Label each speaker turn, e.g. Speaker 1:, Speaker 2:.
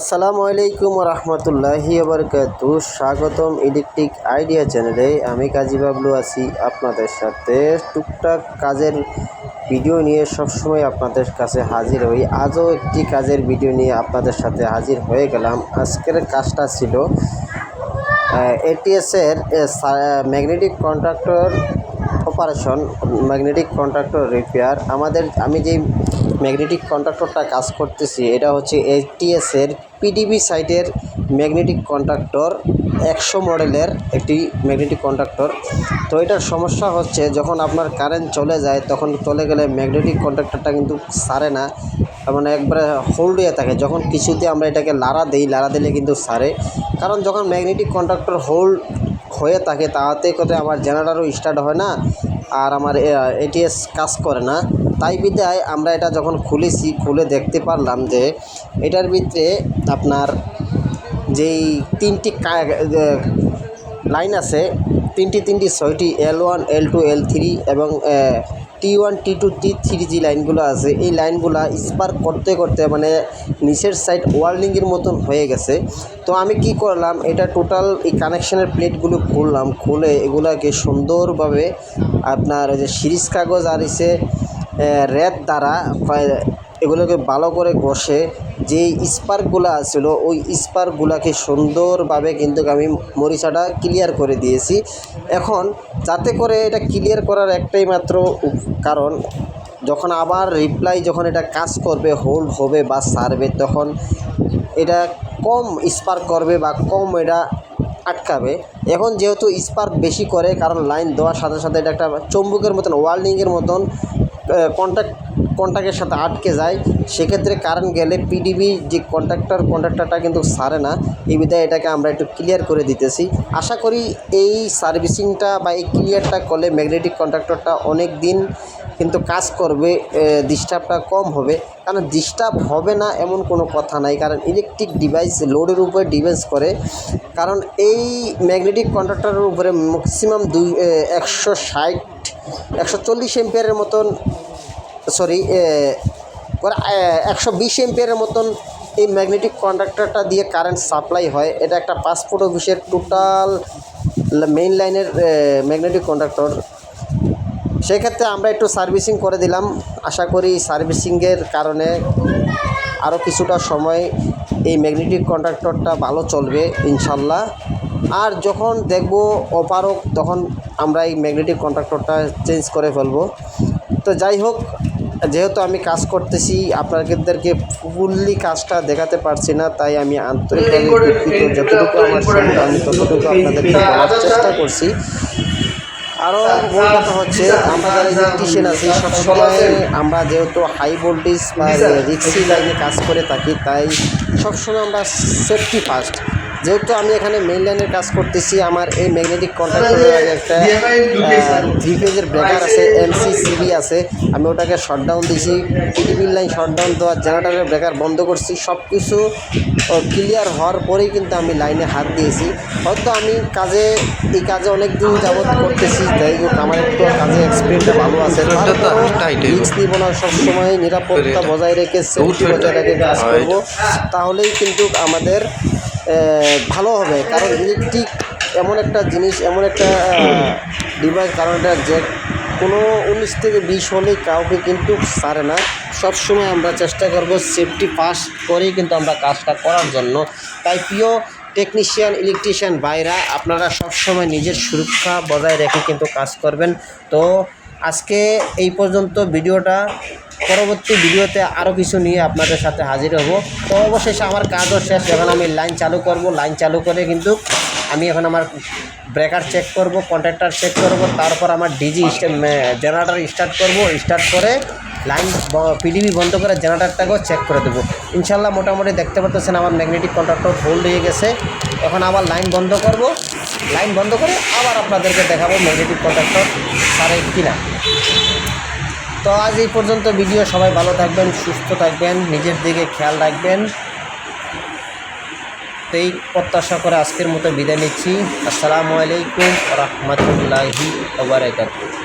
Speaker 1: আসসালামু আলাইকুম রহমতুল্লাহি বরকাত স্বাগতম ইলেকট্রিক আইডিয়া চ্যানেলে। আমি কাজী বাবলু আছি আপনাদের সাথে। টুকটাক কাজের ভিডিও নিয়ে সবসময় আপনাদের কাছে হাজির হই। আজও একটি কাজের ভিডিও নিয়ে আপনাদের সাথে হাজির হয়ে গেলাম। আজকের কাজটা ছিল এটিএসের magnetic contractor operation, magnetic contractor repair. আমাদের, আমি যেই ম্যাগনেটিক কন্ট্রাক্টরটা কাজ করতেছি। এটা হচ্ছে এটিএসের পিডিবি সাইটের ম্যাগনেটিক কন্ট্রাক্টর একশো মডেলের একটি ম্যাগনেটিক কন্ট্রাক্টর তো এটার সমস্যা হচ্ছে, যখন আপনার কারেন্ট চলে যায়, তখন চলে গেলে ম্যাগনেটিক কন্ট্রাক্টরটা কিন্তু সারে না। মানে একবারে হোল্ড হয়ে থাকে। যখন কিছুতে আমরা এটাকে লাড়া দিই, লাড়া দিলে কিন্তু সারে। কারণ যখন ম্যাগনেটিক কন্ট্রাক্টর হোল্ড হয়ে থাকে, তাতে করে আমার জেনারেটারও স্টার্ট হয় না। আর আমার এটিএস কাজ করে না। তাই বিদায় আমরা এটা যখন খুলেছি, খুলে দেখতে পারলাম যে এটার ভিতরে আপনার যেই তিনটি লাইন আছে, তিনটি তিনটি, ছয়টি L one L two L three এবং T one T two T three G লাইনগুলো আছে, এই লাইনগুলো স্পার্ক করতে করতে মানে নিচের সাইড ওয়ার্ল্ডিংয়ের মতন হয়ে গেছে। তো আমি কি করলাম, এটা টোটাল এই কানেকশানের প্লেটগুলো খুললাম, খুলে এগুলাকে সুন্দরভাবে আপনার যে সিরিজ কাগজ আর এসে রেড দ্বারা এগুলোকে ভালো করে ঘষে যে স্পার্কগুলো আসছিল, ওই স্পার্কগুলোকে সুন্দরভাবে কিন্তু আমি মরিচাটা ক্লিয়ার করে দিয়েছি। এখন যাতে করে এটা ক্লিয়ার করার একটাই মাত্র কারণ, যখন আবার রিপ্লাই যখন এটা কাজ করবে হোল্ড হবে বা সারবে, তখন এটা কম স্পার্ক করবে বা কম এটা আটকাবে। এখন যেহেতু স্পার্ক বেশি করে, কারণ লাইন দেওয়ার সাথে সাথে এটা একটা চম্বুকের মতন ওয়ার্ল্ডিংয়ের মতন কন্ট্যাক্ট কন্ট্যাক্টের সাথে আটকে যায়। সেক্ষেত্রে কারেন্ট গেলে পিডিবি যে কন্ট্রাক্টর কন্ট্রাক্টরটা কিন্তু সারে না। এই বিধায় এটাকে আমরা একটু ক্লিয়ার করে দিতেছি। আশা করি এই সার্ভিসিংটা বা এই ক্লিয়ারটা করলে ম্যাগনেটিক কন্ট্রাক্টরটা অনেক দিন কিন্তু কাজ করবে ডিস্টার্বটা কম হবে। কারণ ডিস্টার্ব হবে না এমন কোনো কথা নাই। কারণ ইলেকট্রিক ডিভাইস লোডের উপরে ডিপেন্স করে। কারণ এই ম্যাগনেটিক কন্ট্রাক্টরের উপরে ম্যাক্সিমাম দুই একশো ষাট একশো চল্লিশ এম্পিয়ারের মতন সরি একশো বিশ এম্পিয়ারের মতন এই ম্যাগনেটিক কন্ডাক্টরটা দিয়ে কারেন্ট সাপ্লাই হয়। এটা একটা পাসপোর্ট অফিসের টোটাল মেইন লাইনের ম্যাগনেটিক কন্ডাক্টর সেক্ষেত্রে আমরা একটু সার্ভিসিং করে দিলাম। আশা করি সার্ভিসিংয়ের কারণে আরও কিছুটা সময় এই ম্যাগনেটিক কন্ডাক্টরটা ভালো চলবে ইনশাল্লাহ। আর যখন দেখব অপারক তখন আমরা এই ম্যাগনেটিক কন্ট্রাক্টরটা চেঞ্জ করে ফেলব। তো যাই হোক যেহেতু আমি কাজ করতেছি আপনাদেরকে ফুললি কাজটা দেখাতে পারছি না তাই আমি আন্তরিকভাবে দুঃখিত। যতটুকু আমার আমি ততটুকু আপনাদেরকে বলার চেষ্টা করছি। আরও মূল কথা হচ্ছে আমরা যারা ইলেকট্রিশিয়ান আছি সবসময় আমরা যেহেতু হাই ভোল্টেজ বা রিক্সি লাইনে কাজ করে থাকি তাই সবসময় আমরা সেফটি ফার্স্ট যেহেতু আমি এখানে মেইন লাইনের কাজ করতেছি আমার এই ম্যাগনেটিক কন্ট্রাক্টরের একটা থ্রি ফেজের ব্রেকার আছে এমসি সিবি আছে। আমি ওটাকে শটডাউন দিয়েছি টিভির লাইন শটডাউন দেওয়ার জেনারেটারের ব্রেকার বন্ধ করছি। সব কিছু ক্লিয়ার হওয়ার পরেই কিন্তু আমি লাইনে হাত দিয়েছি। হয়তো আমি কাজে এই কাজে অনেক দিন যাবৎ করতেছি যাই হোক আমার একটু কাজে এক্সপিরিয়েন্সটা ভালো আছে। রিক্স নিব না সবসময় নিরাপত্তা বজায় রেখে সেফটি বজায় রেখে কাজ করব। তাহলেই কিন্তু আমাদের ভালো হবে। কারণ ইলেকট্রিক এমন একটা জিনিস, এমন একটা ডিভাইস কারণ এটা যে কোনো উনিশ থেকে বিশ হলেই কাউকে কিন্তু সারে না। সবসময় আমরা চেষ্টা করব সেফটি পাস করেই কিন্তু আমরা কাজটা করার জন্য। তাই প্রিয় টেকনিশিয়ান ইলেকট্রিশিয়ান বাইরা আপনারা সবসময় নিজের সুরক্ষা বজায় রেখে কিন্তু কাজ করবেন। তো আজকে এই পর্যন্ত ভিডিওটা পরবর্তী ভিডিওতে আরও কিছু নিয়ে আপনাদের সাথে হাজির হব। তো অবশেষে আমার কাজও শেষ। এখন আমি লাইন চালু করব। লাইন চালু করে কিন্তু আমি এখন আমার ব্রেকার চেক করব কন্ট্রাক্টার চেক করব, তারপর আমার ডিজি জেনারেটার স্টার্ট করব। স্টার্ট করে লাইন পিডিবি বন্ধ করে জেনারেটারটাকেও চেক করে দেবো। ইনশাল্লাহ মোটামুটি দেখতে পাচ্ছেন আমার ম্যাগনেটিক কন্ট্রাক্টর হোল্ড হয়ে গেছে। এখন আবার লাইন বন্ধ করব। লাইন বন্ধ করে আবার আপনাদেরকে দেখাবো ম্যাগনেটিক কন্ট্রাক্টর সারে কিনা। তো আজ এই পর্যন্ত ভিডিও, সবাই ভালো থাকবেন, সুস্থ থাকবেন, নিজের দিকে খেয়াল রাখবেন। তো এই প্রত্যাশা করে আজকের মতো বিদায় নিচ্ছি। আসসালামু আলাইকুম রহমতুল্লাহি ওবরাকাতুহ